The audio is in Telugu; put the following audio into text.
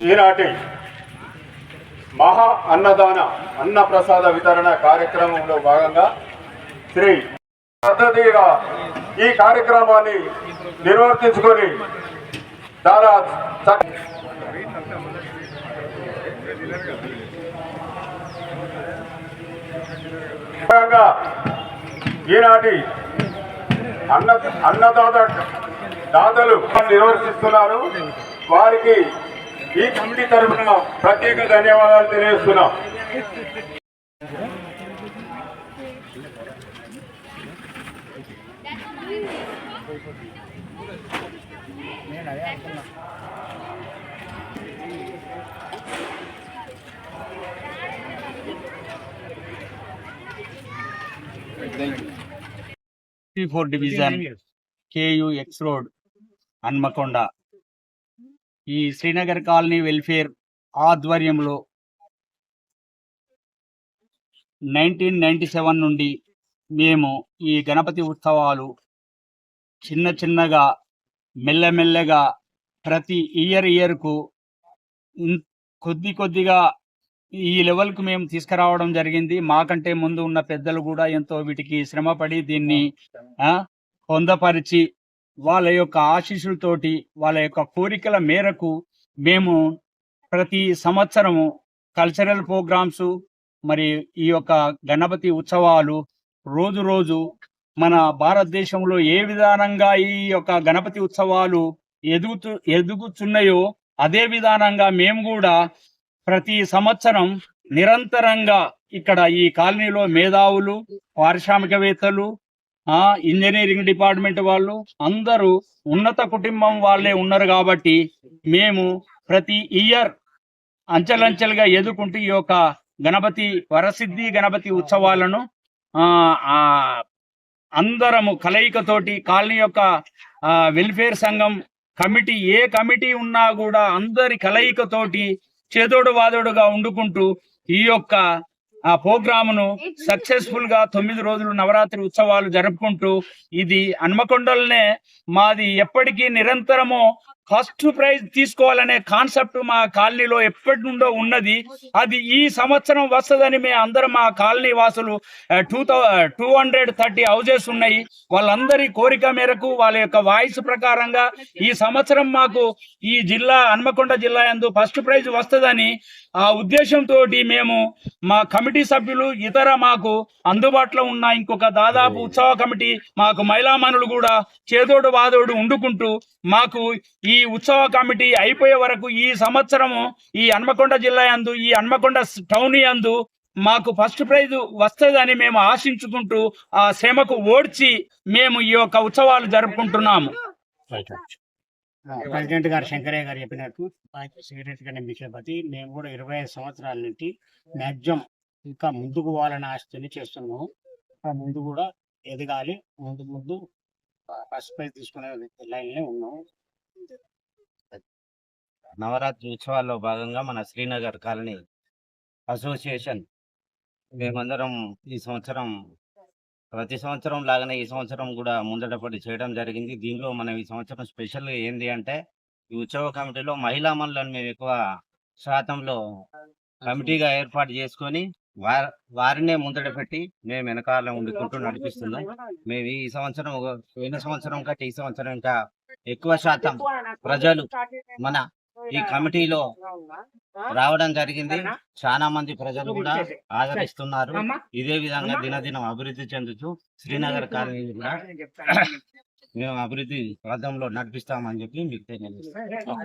ఈనాటి మహా అన్నదాన అన్న ప్రసాద వితరణ కార్యక్రమంలో భాగంగా శ్రీ పద్ధతిగా ఈ కార్యక్రమాన్ని నిర్వర్తించుకొని చాలా భాగంగా ఈనాటి అన్న అన్నదాత దాతలు నిర్వర్తిస్తున్నారు. వారికి ఈ కమిటీ తరఫున ప్రత్యేక ధన్యవాదాలు తెలియజేస్తున్నాం four division KU X road Hanamkonda ఈ శ్రీనగర్ కాలనీ వెల్ఫేర్ ఆధ్వర్యంలో నైన్టీన్ నైంటీ సెవెన్ నుండి మేము ఈ గణపతి ఉత్సవాలు చిన్న చిన్నగా మెల్లమెల్లగా ప్రతి ఇయర్ ఇయర్కు కొద్ది కొద్దిగా ఈ లెవెల్కు మేము తీసుకురావడం జరిగింది. మాకంటే ముందు ఉన్న పెద్దలు కూడా ఎంతో వీటికి శ్రమపడి దీన్ని పొందపరిచి వాళ్ళ యొక్క ఆశీస్సులతోటి వాళ్ళ యొక్క కోరికల మేరకు మేము ప్రతి సంవత్సరము కల్చరల్ ప్రోగ్రామ్స్ మరి ఈ యొక్క గణపతి ఉత్సవాలు రోజు రోజు మన భారతదేశంలో ఏ విధానంగా ఈ యొక్క గణపతి ఉత్సవాలు ఎదుగుతూ ఎదుగుతున్నాయో అదే విధానంగా మేము కూడా ప్రతి సంవత్సరం నిరంతరంగా ఇక్కడ ఈ కాలనీలో మేధావులు పారిశ్రామికవేత్తలు ఆ ఇంజనీరింగ్ డిపార్ట్మెంట్ వాళ్ళు అందరూ ఉన్నత కుటుంబం వాళ్ళే ఉన్నారు కాబట్టి మేము ప్రతి ఇయర్ అంచెలంచెలుగా ఎదుర్కొంటూ ఈ యొక్క గణపతి వరసిద్ధి గణపతి ఉత్సవాలను ఆ ఆ అందరము కలయికతోటి కాలనీ యొక్క ఆ, వెల్ఫేర్ సంఘం కమిటీ ఏ కమిటీ ఉన్నా కూడా అందరి కలయికతోటి చేదోడు వాదోడుగా వండుకుంటూ ఈ యొక్క ఆ ప్రోగ్రామును సక్సెస్ఫుల్గా తొమ్మిది రోజులు నవరాత్రి ఉత్సవాలు జరుపుకుంటూ ఇది హన్మకొండలనే మాది ఎప్పటికీ నిరంతరము ఫస్ట్ ప్రైజ్ తీసుకోవాలనే కాన్సెప్ట్ మా కాలనీలో ఎప్పటి నుండో ఉన్నది. అది ఈ సంవత్సరం వస్తుందని మేము అందరం మా కాలనీ వాసులు two two hundred thirty houses ఉన్నాయి. వాళ్ళందరి కోరిక మేరకు వాళ్ళ యొక్క వాయిస్ ప్రకారంగా ఈ సంవత్సరం మాకు ఈ జిల్లా హన్మకొండ జిల్లా యందు ఫస్ట్ ప్రైజ్ వస్తుందని ఆ ఉద్దేశంతో మేము మా కమిటీ సభ్యులు ఇతర మాకు అందుబాటులో ఉన్న ఇంకొక దాదాపు ఉత్సవ కమిటీ మాకు మహిళామణులు కూడా చేదోడు వాదోడు ఉండుకుంటూ మాకు ఈ ఉత్సవ కమిటీ అయిపోయే వరకు ఈ సంవత్సరము ఈ హన్మకొండ జిల్లా యందు ఈ హన్మకొండ టౌన్ యందు మాకు ఫస్ట్ ప్రైజ్ వస్తుందని మేము ఆశించుకుంటూ ఆ శ్రమకు ఓడ్చి మేము ఈ యొక్క ఉత్సవాలు జరుపుకుంటున్నాము. ప్రెసిడెంట్ గారు శంకరయ్య గారు చెప్పినట్టు సెక్రటరీ గారి విషయపతి మేము కూడా ఇరవై సంవత్సరాల నుండి మ్యాక్సిమం ఇంకా ముందుకు పోవాలని ఆశతోని చేస్తున్నాము. ఇంకా ముందు కూడా ఎదగాలి. ముందు ముందు ఫస్ట్ ప్రైజ్ తీసుకునే లైన్లో ఉన్నాము. నవరాత్రి ఉత్సవాల్లో భాగంగా మన శ్రీనగర్ కాలనీ అసోసియేషన్ మేమందరం ఈ సంవత్సరం ప్రతి సంవత్సరం లాగానే ఈ సంవత్సరం కూడా ముందటపడి చేయడం జరిగింది. దీనిలో మనం ఈ సంవత్సరం స్పెషల్ ఏంది అంటే ఈ ఉత్సవ కమిటీలో మహిళా మనులను మేము ఎక్కువ శాతంలో కమిటీగా ఏర్పాటు చేసుకొని వారి వారినే ముందట పెట్టి మేము వెనకాల ఉండుకుంటూ నడిపిస్తున్నాం. మేము ఈ సంవత్సరం ఒక- పోయిన సంవత్సరం కంటే ఈ సంవత్సరం ఇంకా ఎక్కువ శాతం ప్రజలు మన ఈ కమిటీలో రావడం జరిగింది. చాలా మంది ప్రజలు కూడా ఆదరిస్తున్నారు. ఇదే విధంగా దినదినం అభివృద్ధి చెందుతూ శ్రీనగర్ కాలనీ కూడా మేము అభివృద్ధి పథంలో నడిపిస్తామని చెప్పి మీకు తెలియజేస్తాం.